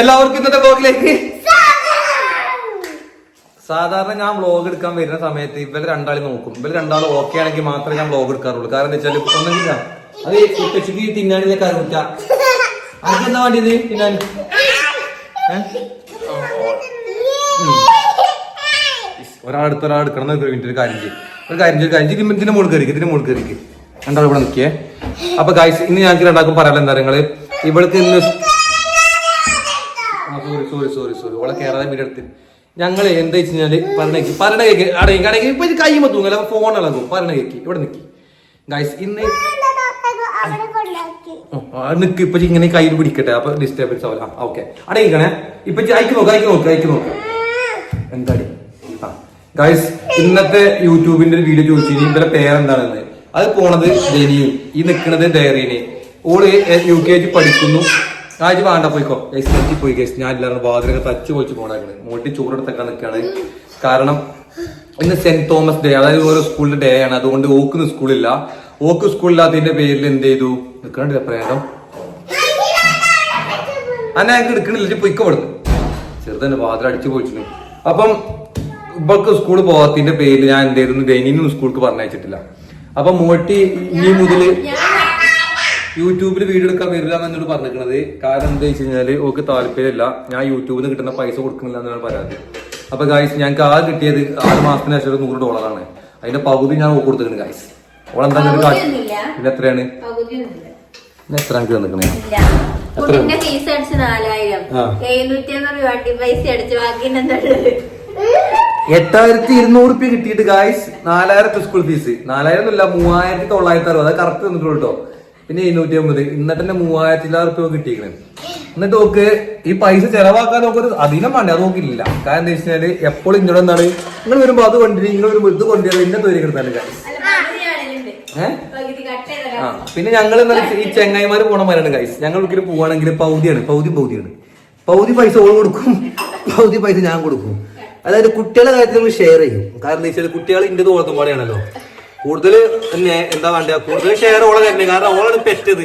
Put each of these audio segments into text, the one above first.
എല്ലാവർക്കും ഇന്നത്തെ ബ്ലോഗിലേക്ക് സാധാരണ. ഞാൻ വ്ലോഗ് എടുക്കാൻ വരുന്ന സമയത്ത് ഇവർ രണ്ടാളും നോക്കും. ഇവർ രണ്ടാളും ഓക്കെ ആണെങ്കിൽ മാത്രമേ ഞാൻ വ്ലോഗ് എടുക്കാറുള്ളൂ. കാരണം എന്താ വെച്ചാൽ ഒന്നെങ്കില അത് ഇപ്പച്ചിക്ക് തിന്നാനില്ല കറുറ്റ അതെന്താ വേണ്ടിയത്? തിന്നാൻ? ഒരാളടുത്ത് ഒരാൾ എടുക്കണം ഒരു മിനിറ്റ് ഒരു കാര്യം ചെയ്യും. ഒരു കാര്യം ചെയ്യും കാര്യം ചെയ്യും. ഇതിന്റെ മുകളിൽ കയറിക്ക് ഇതിന്റെ മുകളിൽ കയറിക്ക്. രണ്ടാളും ഇവിടെ നിൽക്കിയേ അപ്പൊ ഗായ്സ് ഇന്ന് ഞങ്ങൾക്ക് രണ്ടാൾക്കും പറയാനുള്ള എന്താ നിങ്ങൾ? ഇവൾക്ക് ഇന്ന് സോറി സോറി സോറി സോറി ഓളെ കേരള മീഡിയത്തിൽ ഞങ്ങൾ എന്താ വെച്ച് കഴിഞ്ഞാൽ പറഞ്ഞേക്ക് പറഞ്ഞ കേക്ക് അടങ്ങി കടങ്ങി ഇപ്പൊ കൈ മത്തൂങ്ങല ഫോൺ ഇളകും പറഞ്ഞ കേക്ക് ഇവിടെ നിക്കി. ഗൈസ് ഇന്ന് നിക്ക്. ഇപ്പൊ ഇങ്ങനെ കയ്യിൽ പിടിക്കട്ടെ. അപ്പൊ ഡിസ്റ്റർബൻസ് ആവില്ല ഓക്കെ അടങ്ങിക്കണേ ഇപ്പൊ അയക്ക് നോക്ക് അയക്ക് നോക്ക് അയക്ക് നോക്ക്. എന്താടി? ആ. ഗൈസ് ഇന്നത്തെ യൂട്യൂബിന്റെ ഒരു വീഡിയോ ചോദിച്ചു ഇവരുടെ പേരെന്താണെന്ന്. അത് പോണത് ഡെനിയും. ഈ നിക്കണത് ഡയറിനെ ഓൾ യു കെ ജി പഠിക്കുന്നു. ആജ് വേണ്ട പോയിക്കോ. ഗൈസ് പോയി ഗൈസ് ഞാൻ ഇല്ലാണ്ട് വാതിലൊക്കെ തച്ച് പൊളിച്ച് പോണാക്കണ്. മോട്ടി ചൂടെടുത്തൊക്കെ നിൽക്കുകയാണ് കാരണം ഇന്ന് സെന്റ് തോമസ് ഡേ അതായത് ഓരോ സ്കൂളിന്റെ ഡേ ആണ്. അതുകൊണ്ട് ഓക്ക് സ്കൂളില്ല. ഓക്ക് സ്കൂളില്ലാത്തതിന്റെ പേരിൽ എന്ത് ചെയ്തു? നിൽക്കണ്ട പ്രേതം. അന്നെ ഞങ്ങൾക്ക് എടുക്കണില്ല. പൊയ്ക്കോ പെടുന്നു ചെറുതന്നെ വാതിൽ അടിച്ചു പോയിച്ചു അപ്പം ഇവൾക്ക് സ്കൂളിൽ പോകാത്തതിന്റെ പേരിൽ ഞാൻ എന്ത് ചെയ്തു? ഡെനിനും സ്കൂൾക്ക് പറഞ്ഞയച്ചിട്ടില്ല. അപ്പൊ മോട്ടി ഇനി മുതൽ യൂട്യൂബിൽ വീഡിയോ എടുക്കാൻ വരില്ല എന്നോട് പറഞ്ഞിരിക്കണത്. കാരണം എന്താ വെച്ച് കഴിഞ്ഞാൽ ഓക്ക് താല്പര്യമില്ല. ഞാൻ യൂട്യൂബിൽ നിന്ന് കിട്ടുന്ന പൈസ കൊടുക്കുന്നില്ല എന്നാണ് പരാതി അപ്പൊ ഗായ്സ് ഞങ്ങൾക്ക് ആ കിട്ടിയത് ആറ് മാസത്തിന് ശേഷം ഒരു നൂറ് ഡോളറാണ് അതിന്റെ പകുതി ഞാൻ ഓക്ക് കൊടുത്തിട്ടുണ്ട് ഗായ്സ് ഓളെന്താ കാശ്. പിന്നെ എത്രയാണ്. പിന്നെ എത്ര എനിക്ക് തന്നിക്കണേ ഇല്ല. കുട്ടിന്റെ ഫീസ് അടിച്ച് നാലായിരം. ആ. എഴുന്നൂറ്റി അമ്പത് വണ്ടി പൈസ അടിച്ച് ബാക്കി എന്താ ഉള്ളത്? എട്ടായിരത്തി ഇരുന്നൂറ് റുപ്യ കിട്ടിയിട്ട് ഗായ്സ് നാലായിരത്തി സ്കൂൾ ഫീസ് നാലായിരം ഒന്നുമില്ല മൂവായിരത്തി തൊള്ളായിരത്തി അറുപത്. അത് കറക്റ്റ് തന്നിട്ടുള്ളൂ കേട്ടോ പിന്നെ എഴുന്നൂറ്റി അമ്പത് എന്നിട്ട് തന്നെ മൂവായിരത്തി ആറ് റുപ്യ കിട്ടിയിരിക്കണേ. എന്നിട്ട് നോക്ക് ഈ പൈസ ചെലവാക്കാൻ നോക്കൊരു അധികം വേണ്ട. അത് നോക്കില്ല കാരണം എന്താ വെച്ചാൽ എപ്പോഴും ഇന്നോട് എന്താണ് നിങ്ങൾ വരുമ്പോ അത് കൊണ്ടുവരും നിങ്ങൾ വരുമ്പോ ഇത് കൊണ്ടുവരും എന്നെ തൊരി ചെയ്ത ആ. പിന്നെ ഞങ്ങൾ ഈ ചെങ്ങായിമാര് പോണമാരാണ് ഗൈസ് ഞങ്ങൾ ഒരിക്കലും പോവാണെങ്കിൽ പൗതിയാണ് പൗതി പൗതിയാണ്. പൗതി പൈസ ഓൾ കൊടുക്കും. പൗതി പൈസ ഞാൻ കൊടുക്കും. അതായത് കുട്ടികളുടെ കാര്യത്തിൽ നമ്മൾ ഷെയർ ചെയ്യും. കാരണം എന്താ വെച്ചാൽ കുട്ടികൾ ഇന്റെ തോളത്തും പാടെയാണല്ലോ. കൂടുതൽ എന്താ വേണ്ട? കൂടുതൽ ഷെയർ ഓളെ തന്നെ കാരണം ഓളാണ് പെറ്റത്.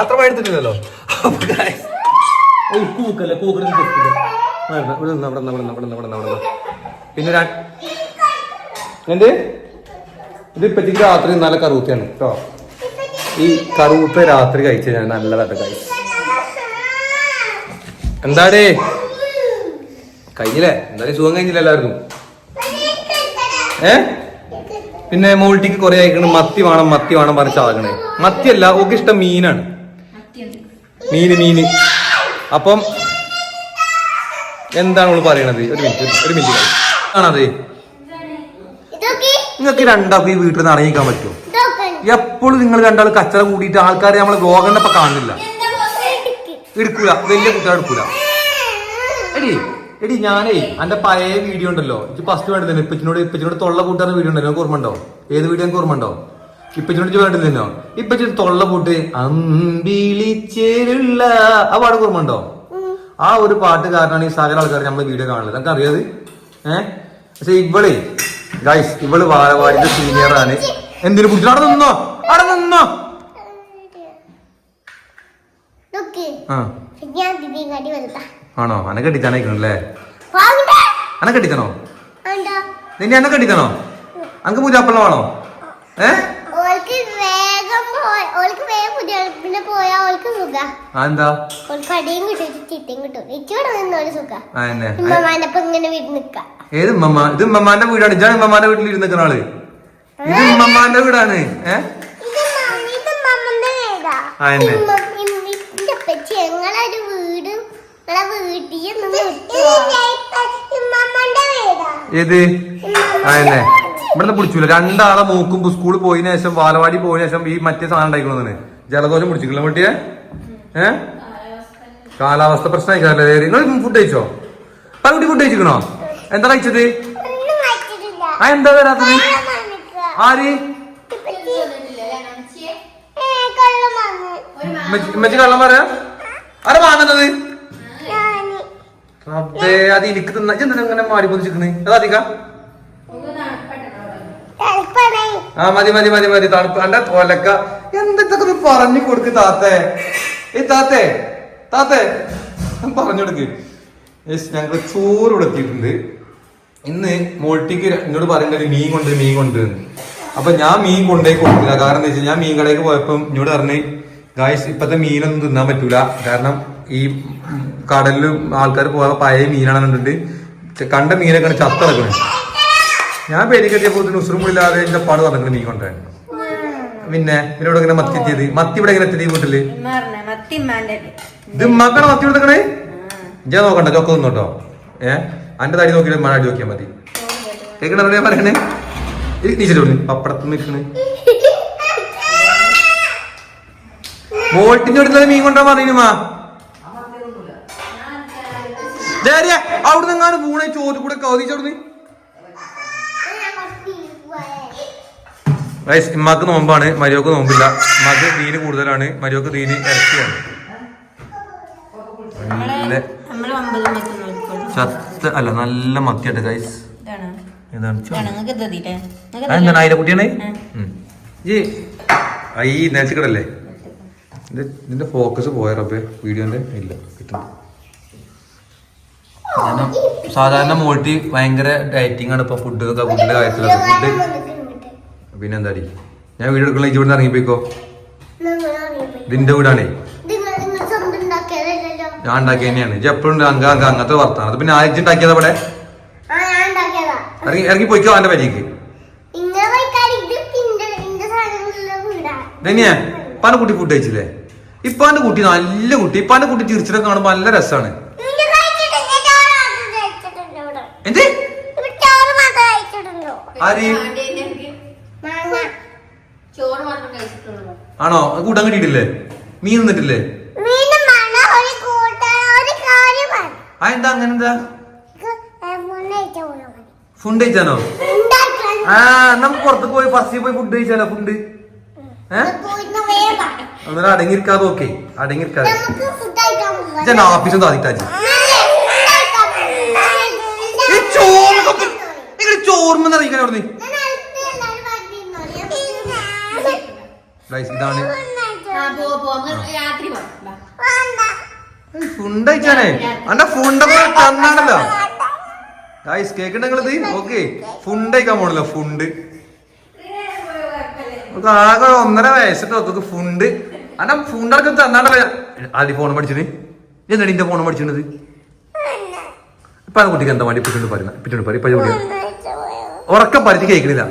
അത്ര എടുത്തിട്ടില്ലല്ലോ. കൂക്കല്ലേ? കൂക്കറിന് ഇവിടെ നിന്ന് അവിടെ നിന്ന് അവിടെ നിന്ന് അവിടെ നിന്ന്. പിന്നെ എന്ത്? ഇത് ഇപ്പത്തേക്ക് രാത്രി നല്ല കറൂത്തയാണ് കേട്ടോ ഈ കറൂത്ത രാത്രി കഴിച്ച ഞാൻ നല്ലതായിട്ട് കഴിച്ചു എന്താടേ? കഴിഞ്ഞില്ലേ? എന്തായാലും സുഖം കഴിഞ്ഞില്ല എല്ലാവർക്കും? ഏ? പിന്നെ മോൾട്ടിക്ക് കുറെ അയക്കണ് മത്തി വേണം മത്തി വേണം പറഞ്ഞ ചാകണേ. മത്തിയല്ല ഓക്ക് ഇഷ്ടം മീനാണ്. മീന് മീന്. അപ്പം എന്താണ് അവൾ പറയണത്? ഒരു മിനിറ്റ് ഒരു മിനിറ്റ്. ആണത്? നിങ്ങൾക്ക് രണ്ടാൾക്കും ഈ വീട്ടിൽ നിന്ന് അടങ്ങിക്കാൻ പറ്റുമോ? എപ്പോഴും നിങ്ങൾ രണ്ടാൾ കച്ചറ കൂടിയിട്ട് ആൾക്കാരെ നമ്മളെ ബ്ലോഗറിനെ ഇപ്പൊ കാണുന്നില്ല. എടുക്കൂല. വലിയ കുട്ടികൾ എടുക്കൂല. എടി എടി ഞാനേ എന്റെ പഴയ വീഡിയോ ഉണ്ടല്ലോ. എനിക്ക് ഫസ്റ്റ് വേണ്ടതന്നെ ഇപ്പച്ചിനോട് ഇപ്പച്ചിനോട് തൊള്ള കൂട്ടാറുന്ന വീഡിയോ ഉണ്ടല്ലോ. ഓർമ്മ ഉണ്ടോ ഏത് വീഡിയോ എനിക്ക് ഓർമ്മ ഉണ്ടോ ഇപ്പച്ചിനോട് വേണ്ടതല്ലോ ഇപ്പച്ചിന് തൊള്ള കൂട്ട് അമ്പിളിച്ചേരുള്ള ആ പാട് ഓർമ്മ ഉണ്ടോ ആ ഒരു പാട്ട് കാരണമാണ് ഈ സകല ആൾക്കാർ നമ്മൾ വീഡിയോ കാണുന്നത്. നമുക്ക് അറിയാത് ഏഹ് പക്ഷെ ഇവളെ ഗൈസ് ഇവൾ വാഴവാടിന്റെ സീനിയർ ആണ്. എന്തിനു കുട്ടി? അവിടെ നിന്നോ അവിടെ നിന്നോ. ആ. ഞാൻ ആണോ? അന കെട്ടിച്ചാനേക്കണല്ലേ അന കെട്ടിച്ചണോ നിന്നെ അന കെട്ടിച്ചണോ അനക്ക് പൂജാപ്പള്ള വേണോ? ഏ? എന്താ ഏത് ഇത് ഉമ്മമാന്റെ വീടാണ്. ഇജാണ് ഉമ്മമാന്റെ വീട്ടിൽ ഇരുന്നിക്കുന്ന ആൾ. ഇത് ഉമ്മമാന്റെ വീടാണ്. ഏ ഇത് മ- ഇത് മമ്മന്റെ വീടാ ആ, എന്നെ. ഇമ്മ- ഇമ്മ- ഇന്റെ അപ്പച്ചി ഞങ്ങളൊരു വീട് നിങ്ങളെ വീട്ടിൽ നിന്ന് ഇമ്മമ്മന്റെ വീടാ ഏത്? അതന്നെ ഇവിടുന്ന് പിടിച്ചില്ല രണ്ടാളെ മൂക്കും സ്കൂളിൽ പോയതിനു ശേഷം ബാലവാടി പോയതിനു ശേഷം ഈ മറ്റേ സാധനം ഉണ്ടായിക്കൊള്ളു ജലദോഷം പിടിച്ചിട്ടില്ല കുട്ടിയെ? ഏ? കാലാവസ്ഥ പ്രശ്നമായിക്കാരല്ലേ നിങ്ങൾ ഫുഡ് കഴിച്ചോ? പകുതി ഫുഡ് കഴിച്ചിക്കണോ എന്താ കഴിച്ചത്? ആ എന്താ വരാത്തത്. ആര്. ഉമ്മച്ചി- കള്ളം പറയാ? ആരാ വാങ്ങുന്നത്. അതെ അത് എനിക്ക് തിന്ന എന്തിനാ ഇങ്ങനെ മാറി പൊതിച്ചിക്കണ് അത് അധികം. ആ മതി മതി മതി മതി തണുപ്പ്. അണ്ട തോലക്ക എന്തൊക്കെ പറഞ്ഞു കൊടുക്ക് താത്തേ? ഏ താത്തേ താത്തേ പറഞ്ഞു കൊടുക്ക്. ഞങ്ങൾ ചോറ് ഇവിടെ എത്തിയിട്ടുണ്ട്. ഇന്ന് മോൾട്ടിക്ക് എന്നോട് പറയുന്നത് മീൻ കൊണ്ട് മീൻ കൊണ്ട് എന്ന്. അപ്പൊ ഞാൻ മീൻ കൊണ്ടേ കൊടുക്കില്ല. കാരണം എന്താ വെച്ചാൽ ഞാൻ മീൻ കടയിലേക്ക് പോയപ്പം എന്നോട് പറഞ്ഞ് ഗായ്സ് ഇപ്പത്തെ മീനൊന്നും തിന്നാൻ പറ്റൂല. കാരണം ഈ കടലിലും ആൾക്കാർ പോയ പഴയ മീനാണെന്നുണ്ട് കണ്ട മീനൊക്കെ ചത്തിറക്കണേ ഞാൻ പേടിക്കെത്തിയപ്പോൾ ഉസുറും ഇല്ലാതെ എന്റെ പാട് നടക്കുന്നത് മീൻ കൊണ്ടുവരാൻ. പിന്നെ ഇവരോട് ഇങ്ങനെ മത്തി എത്തിയത്? മത്തി ഇവിടെ എങ്ങനെ എത്തി വീട്ടിൽ? ഇത് മക്കളെ മത്തി കൊടുക്കണേ ഞാൻ നോക്കണ്ട ചൊക്ക നിന്നോട്ടോ ഏ? അന്റെ തടി നോക്കിയിട്ട് മഴ അടി നോക്കിയാൽ മതി. കേൾക്കണ ഞാൻ പറയണേ. നീച്ചിട്ട് പപ്പടത്ത് നിൽക്കണേ ബോട്ടിന്റെ അടുത്തുള്ള മീൻ കൊണ്ടാ പറയുമാ അവിടെ നിങ്ങാനും പൂണെ ചോറ് കൂടെ കൗതിച്ചവിടുന്ന് ഗൈസ് ഇമ്മാക്ക് നോമ്പാണ് മരിയോക്ക് നോമ്പില്ല. ഇമ്മാക്ക് തീന് കൂടുതലാണ് മരിയോക്ക് തീന് ഇറക്കിയാണ്. ചത്ത് അല്ല നല്ല മത്തിയുണ്ട് ഗൈസ് അതെന്താണ് അതിലെ കുട്ടിയാണ്? ജി ഈ നേച്ചിക്കടല്ലേ ഇത് ഇതിന്റെ ഫോക്കസ് പോയ റബ്ബേ? വീഡിയോന്റെ ഇല്ല കിട്ടുന്നു കാരണം സാധാരണ മോൾട്ടി ഭയങ്കര ഡയറ്റിംഗ് ആണ് ഇപ്പൊ ഫുഡ് ഫുഡിന്റെ കാര്യത്തിലൊക്കെ. ഫുഡ് പിന്നെ ഞാൻ വീട് എടുക്കണ ഇവിടുന്ന് ഇറങ്ങിപ്പോയിക്കോ? ഇതിന്റെ വീടാണേ? ഞാൻ ഉണ്ടാക്കിയ തന്നെയാണ് ഇജ്ജ് എപ്പോഴും അങ്ങ അങ്ക അങ്ങനത്തെ വർത്താനം. പിന്നെ ആഴ്ച ഉണ്ടാക്കിയത് ഇജ് ഉണ്ടാക്കിയതാ. ഇറങ്ങി ഇറങ്ങി പോയിക്കോ അവന്റെ പരിക്ക് ഇപ്പാന്റെ കുട്ടി ഫുഡ് കഴിച്ചില്ലേ? ഇപ്പാന്റെ കുട്ടി നല്ല കുട്ടി. ഇപ്പാന്റെ കുട്ടി ചിരിച്ചിട്ടൊക്കെ കാണുമ്പോ നല്ല രസമാണ് ഇന്റെ കഴിച്ചിട്ടില്ല ചോറ് മാത്രം കഴിച്ചിട്ടുണ്ട് ഇവിടെ എന്ത്? ചോറ് മാത്രം കഴിച്ചിട്ടുണ്ടോ? ആര്? മാങ്ങ. ചോറ് മാത്രം കഴിച്ചിട്ടുള്ളൂ ആണോ? കൂട്ടാൻ കിട്ടിയിട്ടില്ലേ മീൻ നിന്നിട്ടില്ലേ? എന്താ അങ്ങനെ ഫുഡ് കഴിച്ചാണോ ആ നമുക്ക് പുറത്ത് പോയി ഫസ്റ്റ് പോയി ഫുഡ് കഴിച്ചാലോ ഫുഡ് അന്നേരം അടങ്ങിയിരിക്കാതെ ഓക്കെ അടങ്ങിയിരിക്കാതെ ഓഫീസൊന്നും ഫുഡ് നിങ്ങൾ നിറയിക്കാൻ അവിടെ ഞാൻ ഇതാണ്. കഴിച്ചാനേ അന്റെ ഫുണ്ടൊക്കെ തന്നാണല്ലോ. ഗായ്സ് കേക്കണ്ട നിങ്ങളിത്? ഓക്കെ ഫുഡ് കഴിക്കാൻ പോണല്ലോ ഫുണ്ട്. ആകെ ഒന്നര വയസ്സിട്ട് ഒക്കെ ഫുണ്ട്. അന്റെ ഫുണ്ടൊക്കെ തന്നാണല്ലോ ആദ്യം ഫോൺ പഠിച്ചത് എന്നാണ് ഇന്റെ ഫോൺ പഠിച്ചത് ഇപ്പൊ ആ കുട്ടിക്ക് എന്താ വേണ്ടി പിന്നോട് പറയുന്നത് പിന്നോട് പറയും ഇപ്പൊ? ഉറക്കം പരിധി കേൾക്കണില്ല?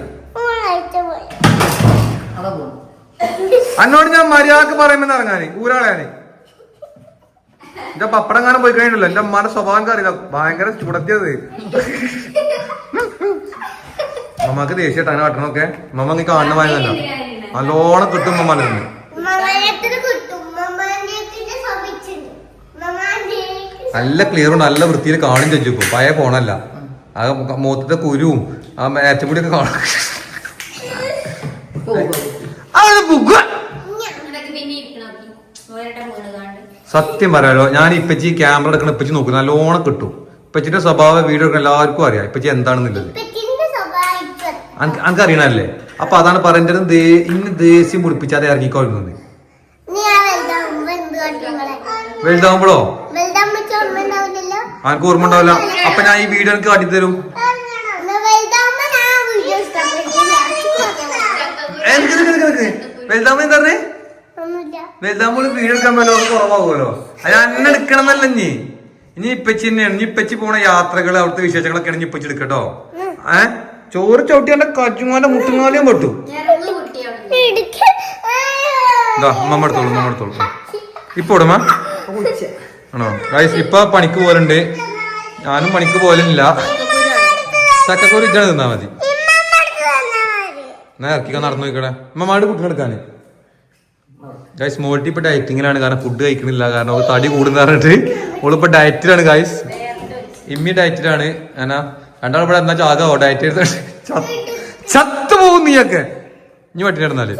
അന്നോട് ഞാൻ മര്യാദയ്ക്ക് പറയുമെന്ന് ഇറങ്ങാന് ഊരാളയാന്. എന്റെ പപ്പടം കാണാൻ പോയി കഴിഞ്ഞല്ലോ എന്റെ അമ്മയുടെ സ്വഭാവം അറിയില്ല ഭയങ്കര ചുടത്തിയത്. മമ്മക്ക് ദേഷ്യ അങ്ങനെ കാട്ടണമൊക്കെ മമ്മ നീ കാണുന്ന വായനല്ല നല്ലോണം കിട്ടും. ഉമ്മാമാന്റെ നല്ല ക്ലിയറും നല്ല വൃത്തിയിൽ കാണും ചെച്ചു ഇപ്പൊ. പഴയ ഫോണല്ല ആ മൊത്തത്തെ കുരുവും ആ കാണും. ഇരിക്കണം ഒരട്ടം വീണ് സത്യം പറയാലോ ഞാൻ ഇപ്പച്ചി ക്യാമറ എടുക്കണ ഇപ്പച്ചി നോക്കും നല്ലോണം കിട്ടും. ഇപ്പച്ചിന്റെ സ്വഭാവ വീഡിയോ എടുക്കണ എല്ലാവർക്കും അറിയാം ഇപ്പച്ചി എന്താണെന്നുള്ളത്. ഇപ്പച്ചിന്റെ സ്വഭാവം ഇപ്പൊ. അനക്ക് അറിയണല്ലേ അപ്പൊ അതാണ് പറയുന്നത് ദേ ഇന്ന് ദേഷ്യം മുടിപ്പിച്ചാതെ നിങ്ങളെ? വലുതാവുമ്പോഴോ? അനക്ക് ഓർമ്മ ഉണ്ടാവില്ല? അപ്പൊ ഞാൻ ഈ വീഡിയോ എനിക്ക് കാട്ടിത്തരും എന്നാ വലുതാവുമ്പോ ഞാൻ ആ വീഡിയോ ഇഷ്ടപ്പെട്ടില്ല. വലുതാവുമ്പോ എന്താ പറഞ്ഞേ? ഒന്നുമില്ല. വീടെടുക്കാൻ പറ്റുമോ കുറവാകുമല്ലോ. അത് അന്നെ എടുക്കണം എന്നല്ല ഇനി. ഇനി ഇപ്പച്ചി തന്നെയാണ്. ഇനി ഇപ്പച്ചി പോണ യാത്രകൾ അവിടുത്തെ വിശേഷങ്ങളൊക്കെയാണ് ഇനി ഇപ്പച്ചി എടുക്കട്ടോ. ഏ? ചോറ് ചവിട്ടിയാണ്ട് കച്ചുങ്ങാന്റെ മുട്ടുങ്ങാലും പൊട്ടു. ഇതാ അമ്മ എടുത്തോളൂ അമ്മ എടുത്തോളൂ. ഇപ്പൊ ഇടുമ ആണോ? ഗൈസ് ഇപ്പൊ പണിക്ക് പോലുണ്ട് ഞാനും പണിക്ക് പോലില്ല ചക്കക്കൂരി ഇജ്ജാണ് തിന്നാ മതി ഇമ്മമ്മ അടുത്ത് വന്നാ മതി. എന്നാ ഇറക്കിക്കാൻ നടന്നു നോക്കണേ അമ്മമാട് കുട്ടിനെടുക്കാന് ഗൈസ് മോൾട്ടി ഇപ്പൊ ഡയറ്റിങ്ങിലാണ് കാരണം ഫുഡ് കഴിക്കണില്ല. കാരണം അവൾ തടി കൂടുന്ന പറഞ്ഞിട്ട്. ഓളിപ്പോ ഡയറ്റിലാണ് ഗൈസ് ഇമ്മി ഡയറ്റിലാണ് എന്നാ രണ്ടാൾ ഇവിടെ എന്നാ ചാകാവോ? ഡയറ്റ് ചത്തു പോകും നീയൊക്കെ. ഇനി വട്ടി കിടന്നാൽ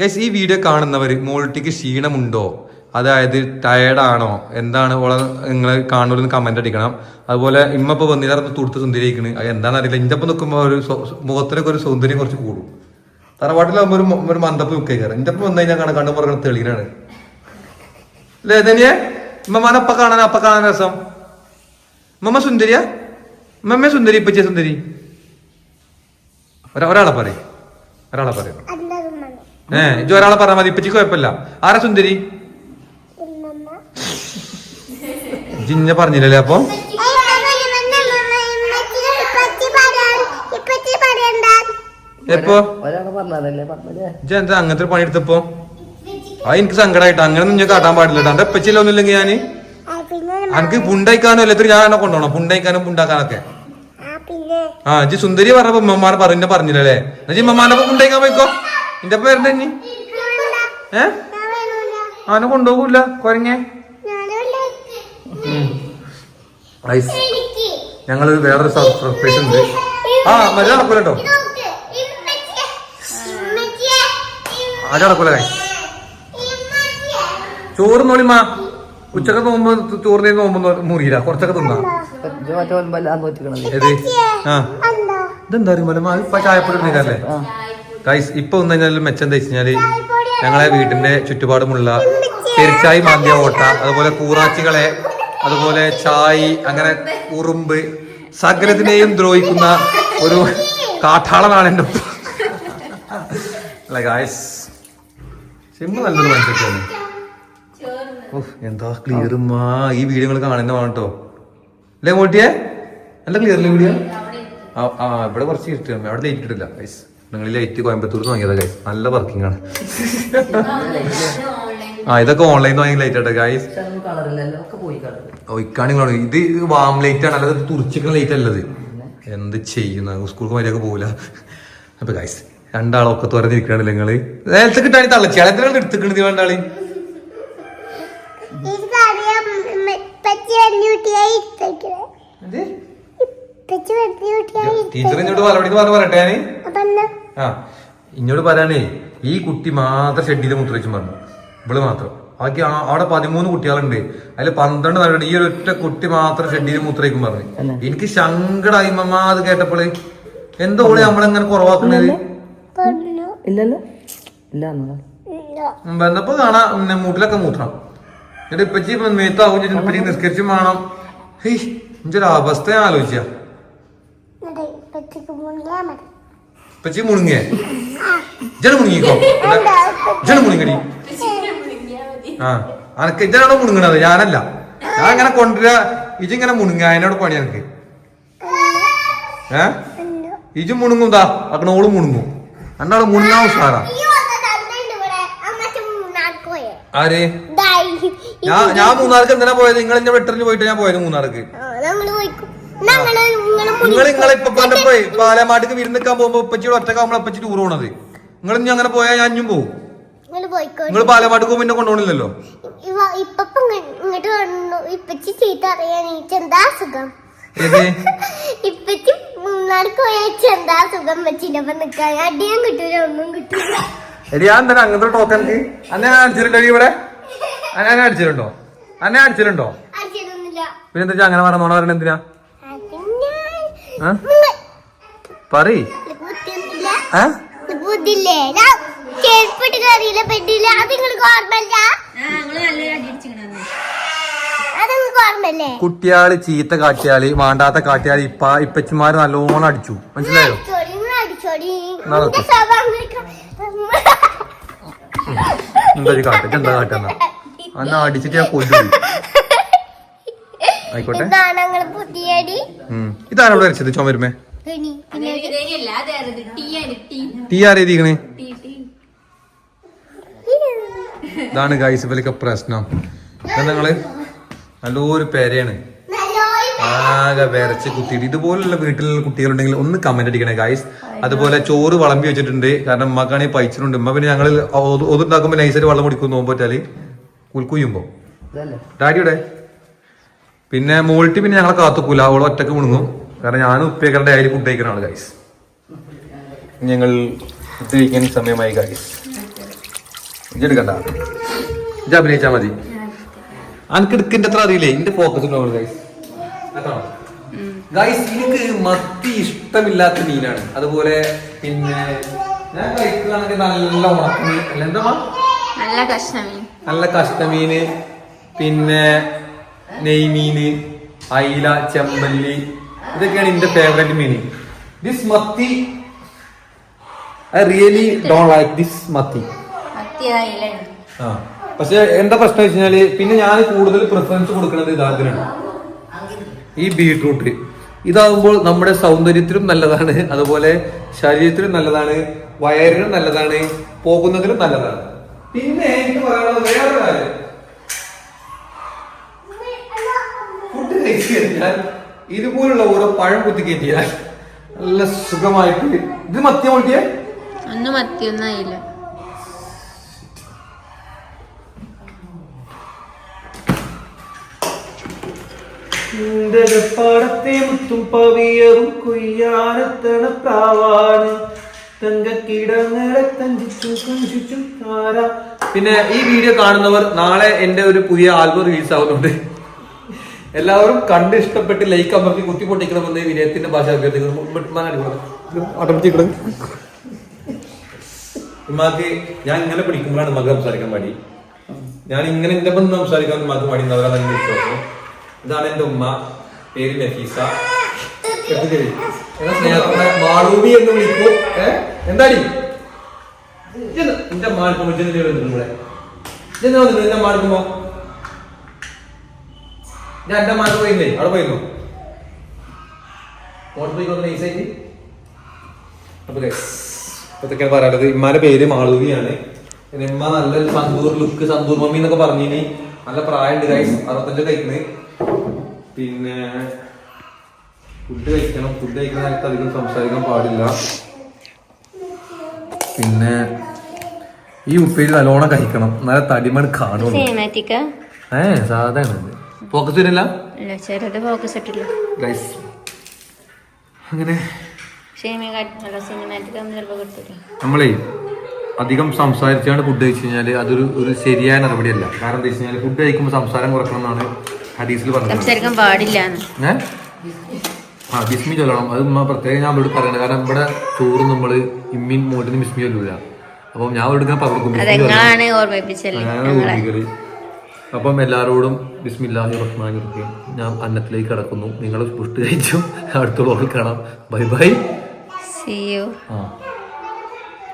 ഗൈസ് ഈ വീഡിയോ കാണുന്നവര് മോൾട്ടിക്ക് ക്ഷീണമുണ്ടോ? അതായത് ടയേർഡാണോ എന്താണ് ഓളെ നിങ്ങൾ കാണുന്നവരെന്ന് കമന്റ് അടിക്കണം. അതുപോലെ ഇമ്മ ഇപ്പൊ വന്നിട്ട് തുടുത്ത് സുന്ദരിക്കണ് അത് എന്താണെന്ന് അറിയില്ല. എന്റെ ഒപ്പം നിൽക്കുമ്പോൾ ഒരു മുഖത്തിനൊക്കെ ഒരു സൗന്ദര്യം കുറച്ച് കൂടും. തറവാട്ടിലാകുമ്പോൾ ഒരു ഒരു മന്ദപ്പ് നിൽക്കുക എന്റെ ഒപ്പം വന്നു കഴിഞ്ഞാൽ കണ്ണു പുറകെ തെളിയിലാണ്. അല്ലേ തന്നെയേ ഉമ്മമാനെ അപ്പ കാണാൻ അപ്പ കാണാൻ രസം. ഇമ്മമ്മ സുന്ദരിയാ? ഇമ്മമ്മ സുന്ദരി ഇപ്പച്ചിയ സുന്ദരി? ഒരാ- ഒരാളെ പറയും. ഒരാളെ പറയും. ഏഹ് ഇജ് ഒരാളെ പറഞ്ഞാൽ മതി. ഇപ്പച്ചി കുഴപ്പമില്ല. ആരാ സുന്ദരി? ജിഞ്ഞ പറഞ്ഞില്ലല്ലേ അപ്പൊ? എപ്പോ? എന്താ അങ്ങനത്തെ ഒരു പണിയെടുത്തപ്പോ ആ എനിക്ക് സങ്കടമായിട്ട് അങ്ങനെ ഒന്നും ഞാൻ കാട്ടാൻ പാടില്ല എന്റെ എപ്പച്ചില്ല ഒന്നുമില്ലെങ്കിൽ ഞാൻ? എനിക്ക് പുണ്ടയിക്കാനും എല്ലാത്തിനും ഞാൻ എന്നെ കൊണ്ടുപോകണം പുണ്ടയിക്കാനും പുണ്ടാക്കാനൊക്കെ. ആ ജി സുന്ദരി പറഞ്ഞപ്പോ ഉമ്മമാരെ പറഞ്ഞ പറഞ്ഞില്ലല്ലേ? എന്നാ ഉമ്മമാരെ പുണ്ടായിക്കാൻ പോയിക്കോ? എന്റെ പേരുടെ ഇനി? ഏ? ആനെ കൊണ്ടുപോകൂല കൊരങ്ങേ. ഐസ് ഞങ്ങൾ ഞങ്ങൾ വേറൊരു സർപ്രൈസ് ഉണ്ട്. ആ മതി നടക്കൂല കേട്ടോ. ആരും നടക്കൂല? കൈ ചോറ് നോളിമാ ഉച്ചയ്ക്ക് നോമ്പ് ചോറിന് നോമ്പ് മുറിയില്ല. കുറച്ചൊക്കെ തിന്നാ. ഏത്? ആ. ഇതെന്താ അറിയുമ്പോൾ ഇപ്പൊ ചായപ്പൊടി ഇടുന്നില്ലേ ഗൈസ് ഇപ്പൊ ഒന്ന് കഴിഞ്ഞാൽ മെച്ചം എന്താ വെച്ചാൽ ഞങ്ങളെ വീടിന്റെ ചുറ്റുപാടുമുള്ള പെരിച്ചായി മാന്തിയ ഓട്ട അതുപോലെ കൂറാച്ചികളെ അതുപോലെ ചായ് അങ്ങനെ ഉറുമ്പ് സകലത്തിനെയും ദ്രോഹിക്കുന്ന ഒരു കാട്ടാളനാണ് ഉപ്പ. അല്ല നല്ലൊരു മനുഷ്യത്താണ് ഉഫ്, എന്താ ക്ലിയർ മാ ഈ വീഡിയോ കാണുന്ന വേണം കേട്ടോ അല്ലേ മോട്ടിയെ? നല്ല ക്ലിയർ വീഡിയോ ആ ഇവിടെ കുറച്ച് ഇരുട്ട് അവിടെ ലൈറ്റ് ഇട്ടില്ല ഗൈസ് നിങ്ങൾ ലൈറ്റ് കോയമ്പത്തൂർ വാങ്ങിയതാ ഗൈസ് നല്ല വർക്കിംഗ് ആണ്. ആ ഇതൊക്കെ ഓൺലൈൻ വാങ്ങി ലൈറ്റ് ആട്ടെ ഗായ്സ് പക്ഷെ കളറില്ലല്ലോ ഒക്കെ പോയി കളർ ഒയ്ക്കാണിങ്ങളാണ് ഇത് വാം ലൈറ്റ് ആണ് അല്ലാതെ തുറച്ചിക്കുന്ന ലൈറ്റ് അല്ലത്. എന്ത് ചെയ്യുന്ന? സ്കൂൾക്ക് മര്യാദ പോകില്ല അപ്പൊ ഗായ്സ് രണ്ടാളൊക്കെ തുറന്നിരിക്കണല്ലോ നിങ്ങൾ? നേരത്തെ കിട്ടാണി തള്ളച്ചി അല്ലെങ്കിൽ എടുത്തിക്കണത് വേണ്ടാളി? ടീച്ചർ ഇങ്ങോട്ട് പറയണി പറഞ്ഞു പറയട്ടെ ഞാൻ ആ ഇങ്ങോട്ട് പറയാനേ ഈ കുട്ടി മാത്രം ഷെഡിയിൽ മുത്രയിച്ചും പറഞ്ഞു. ഇവൾ മാത്രം. ബാക്കി അവിടെ പതിമൂന്ന് കുട്ടികളുണ്ട്. അതിൽ പന്ത്രണ്ട് നടണ്ട് ഈ ഒരു ഒറ്റ കുട്ടി മാത്രം ഷെഡിയിൽ മൂത്രയ്ക്കും പറഞ്ഞു. എനിക്ക് ശങ്കടായി. മമ്മ അത് കേട്ടപ്പോൾ എന്താ നമ്മളെങ്ങനെ കുറവാക്കുന്നത് പറഞ്ഞു. ഇല്ലല്ലോ? ഇല്ല വന്നപ്പോ കാണാ. മൂട്ടിലൊക്കെ മൂത്രം. എന്നിട്ട് ഇപ്പച്ചി മേത്താവും ഇപ്പച്ചി നിസ്കരിച്ചും വേണം. എന്റെ അവസ്ഥ ഞാൻ ആലോചിച്ച. ഇപ്പച്ചി മുണുങ്ങിയേ? ജന മുണുങ്ങിക്കോ. ജന മുണുങ്ങടി ആ അനക്ക് ഇജനാണോ മുണുങ്ങണത്? ഞാനല്ല. ഞാൻ അങ്ങനെ കൊണ്ടുവരാ. ഇജിങ്ങനെ മുണുങ്ങ. അതിനോട് പണി എനിക്ക് ഏ? ഇജ് മുണുങ്ങും താ അക്കണോളും മുണുങ്ങും. രണ്ടാൾ മുണുങ്ങാ ഉഷാറാ. പോയെ ആര്? ഞാൻ ഞാൻ മൂന്നാർക്ക് എന്തിനാ പോയത്? നിങ്ങൾ എന്റെ വെട്ടറിന് പോയിട്ട് ഞാൻ പോയത് മൂന്നാർക്ക്. നിങ്ങൾ നിങ്ങളെ ഇപ്പൊ പോയി പാലമാട്ടിക്ക് വിരുന്നിക്കാൻ പോകുമ്പോ ഉപ്പച്ചിയുടെ ഒറ്റക്കാവുമ്പോൾ ഉപ്പച്ചി ടൂർ പോണത്. നിങ്ങൾ ഇനി അങ്ങനെ പോയാൽ ഞാൻ ഇഞ്ഞും പോകും നിങ്ങൾ പോകുമ്പോ എന്നെ കൊണ്ടുപോകണില്ലല്ലോ? ഇപ്പൊ ഇങ്ങോട്ട് വന്നു. ഇപ്പച്ചി ചീത്ത അറിയാൻ എന്താ സുഖം ഏത്? ഇപ്പച്ചി മൂന്നാർക്ക് പോയാൽ എന്താ സുഖം വെച്ചിന്റെ ഒപ്പം നിക്കാൻ അടിയും കിട്ടൂല ഒന്നും കിട്ടൂല. എടി ഞാൻ എന്താണ് അങ്ങനത്തെ ടോക്ക് എനിക്ക് അന്നെ അടിച്ചിട്ടുണ്ടോ ഇവിടെ? അന്നെ അടിച്ചിട്ടുണ്ടോ? അന്നെ അടിച്ചിട്ടുണ്ടോ? അടിച്ചതൊന്നുമില്ല പിന്നെ എന്താ അങ്ങനെ പറയണ എന്തിനാ? അതിന്റെ ചെരുപ്പിട്ട് കയറിയില്ല പെട്ടില്ല അത് നിങ്ങൾക്ക് ഓർമ്മയില്ല? അത് നിങ്ങൾക്ക് കുട്ടിയാൾ ചീത്ത കാട്ടിയാൽ മാണ്ടാത്ത കാട്ടിയാൽ ഇപ്പ ഇപ്പച്ചിമാര് നല്ലോണം അടിച്ചു. മനസ്സിലായോ? അടിച്ചോടി നിങ്ങൾ അടിച്ചോടി സ്വഭാവം. എന്താ ഈ കാട്ട? എന്താ കാട്ടെന്നാ അന്ന് അടിച്ചിട്ട് ഞാൻ കൊല്ലു. ആയിക്കോട്ടെ. ഇതാണ് ഞങ്ങൾ പുതിയടി. ഉം. ഇതാരാ ഇവിടെ വരച്ചത് ചുമരുമേ? ഇനി പിന്നെ ടീ ആരെഴുതിക്കണേ ടീ ടീ ഇതാണ് ഗൈസ് ഇവലൊക്കെ പ്രശ്നം. ഇതാ നിങ്ങൾ? നല്ലൊരു പേരയാണ്. ആകെ വരച്ച് കുത്തിയിട്ട്. ഇതുപോലുള്ള വീട്ടിലുള്ള കുട്ടികളുണ്ടെങ്കിൽ ഒന്ന് കമന്റ് അടിക്കണേ ഗൈസ് അതുപോലെ ചോറ് വളമ്പി വെച്ചിട്ടുണ്ട്. കാരണം ഉമ്മക്കാണെങ്കിൽ പൈച്ചിട്ടുണ്ട് ഉമ്മ പിന്നെ ഞങ്ങൾ ഒതുണ്ടാക്കുമ്പോൾ നൈസായിട്ട് വെള്ളം കുടിക്കും നോമ്പോറ്റാൽ കുൽക്കുയുമ്പോ. ഡാഡിയുടെ പിന്നെ മോൾട്ടി പിന്നെ ഞങ്ങളെ കാത്തുക്കൂല. അവളെ ഒറ്റയ്ക്ക് മുണുങ്ങും. കാരണം ഞാനും ഉപ്പേക്കറുടെ ആയാലും ഫുഡ് ആണ് ഗൈസ് ഞങ്ങൾ ഫുഡ് കഴിക്കാൻ സമയമായി ഗൈസ് ഇതെടുക്കണ്ട. ഇത് അഭിനയിച്ചാ മതി. അനക്ക് എടുക്കിന്റെ അത്ര അറിയില്ലേ? എന്റെ ഫോക്കസ് ഉണ്ടാവുള്ളൂ ഗൈസ് ഗൈസ് എനിക്ക് മത്തി ഇഷ്ടമില്ലാത്ത മീനാണ്. അതുപോലെ പിന്നെ ഞാൻ കഴിക്കുകയാണെങ്കിൽ നല്ല ഉണക്കമീൻ. അല്ല എന്താ നല്ല കഷ്ണമീൻ. നല്ല കഷ്ണമീന് പിന്നെ നെയ്മീന് അയില ചെമ്പല്ലി ഇതൊക്കെയാണ് എന്റെ ഫേവറേറ്റ് മീൻ. ദിസ് മത്തി I really don't like this മത്തി. മത്തിയതായില്ലാണ് ആ. പക്ഷെ എന്താ പ്രശ്നം വെച്ച് കഴിഞ്ഞാൽ പിന്നെ ഞാൻ കൂടുതൽ പ്രിഫറൻസ് കൊടുക്കുന്നത് ഇതാതിനാണ് ഈ ബീട്രൂട്ട് ഇതാകുമ്പോൾ നമ്മുടെ സൗന്ദര്യത്തിനും നല്ലതാണ്. അതുപോലെ ശരീരത്തിനും നല്ലതാണ്. വയറിനും നല്ലതാണ്. പോകുന്നതിനും നല്ലതാണ്. പിന്നെ എനിക്ക് പറയാനുള്ളത് വേറെ കാര്യം. ഫുഡ് കഴിച്ചു കഴിഞ്ഞാൽ ഇതുപോലുള്ള ഓരോ പഴം കുത്തി കയറ്റിയാൽ നല്ല സുഖമായിട്ട് ഇത് മത്തിയ പൊട്ടിയേ ഒന്നും മത്തിയൊന്നും ആയില്ല. പാടത്തെ മുത്തും പവിയവും കൊയ്യാനത്തണ പ്രാവാണ് പിന്നെ ഈ വീഡിയോ കാണുന്നവർ നാളെ എന്റെ ഒരു പുതിയ ആൽബം റിലീസ് ആവുന്നുണ്ട് എല്ലാവരും കണ്ട് ഇഷ്ടപ്പെട്ട് ലൈക്ക് അമർത്തി കുത്തി പൊട്ടിക്കണമെന്ന് വിനയത്തിന്റെ ഭാഷ അഭ്യർത്ഥിക്കുന്നു ഞാൻ ഇങ്ങനെ പിടിക്കുമ്പോഴാണ് മകൾ സംസാരിക്കാൻ മടി ഞാൻ ഇങ്ങനെ എന്റെ ബന്ധം സംസാരിക്കാൻ ഉമ്മാക്ക് മടി വിശ്വാസം ഇതാണ് എന്റെ ഉമ്മ. പേര് നഫീസ. സ്നേഹത്തോടെ മാളൂബി എന്ന് വിളിക്കൂ. ഏ? എന്താടി? എന്റെ മാർക്കുമ്പോ ഇവിടെ എന്റെ മാർക്കുമ്പോ ഞാൻ എന്റെ മാർക്ക് പോയില്ലേ? അവിടെ പോയിരുന്നു? മോട്ടർ പോയിക്കൊന്ന് നൈസായിട്ട് അപ്പൊ guys, ഇതൊക്കെയാണ് പറയാനുള്ളത് ഇമ്മാന്റെ പേര് മാളൂവിയാണ് ഇമ്മ നല്ലൊരു സന്തൂർ ലുക്ക് സന്തൂർ മമ്മി എന്നൊക്കെ പറഞ്ഞിനി. നല്ല പ്രായമുണ്ട് ഗൈസ് അറുപത്തഞ്ച് കഴിക്കുന്നത് പിന്നെ ഫുഡ് കഴിക്കണം. ഫുഡ് കഴിക്കുന്ന നേരത്ത് അധികം സംസാരിക്കാൻ പാടില്ല. പിന്നെ ഈ ഉപ്പേരി നല്ലോണം കഴിക്കണം. നല്ല തടിമണ് കാണും ഏ സാധാരണ ഫോക്കസ് വരില്ല? അങ്ങനെ നമ്മളേ അധികം സംസാരിച്ചാണ് ഫുഡ് കഴിച്ചു കഴിഞ്ഞാൽ അതൊരു ഒരു ശരിയായ നടപടിയല്ല. കാരണം എന്താ വെച്ച് കഴിഞ്ഞാൽ ഫുഡ് കഴിക്കുമ്പോൾ സംസാരം കുറക്കണം എന്നാണ് ഹദീസിൽ സംസാരിക്കാൻ പാടില്ലാന്ന് ഏ? ആ ബിസ്മി ചൊല്ലണം. അത് ഉമ്മ പ്രത്യേകം ഞാൻ അവരോട് പറയണത് കാരണം ഇവിടെ ചോറ് നമ്മൾ ഇമ്മിൻ മോട്ടിന് ബിസ്മി ചൊല്ലൂല. അപ്പം ഞാൻ അവരോട് ഞങ്ങളെ. ഓർമ്മിക്കൽ. അപ്പം എല്ലാവരോടും ബിസ്മില്ലാഹി റഹ്മാൻ റഹീം. ഞാൻ അന്നത്തിലേക്ക് കടക്കുന്നു. നിങ്ങൾ പുഷ്ടി കഴിച്ചു അടുത്ത വ്ളോഗിൽ കാണാം. Bye bye. ആ.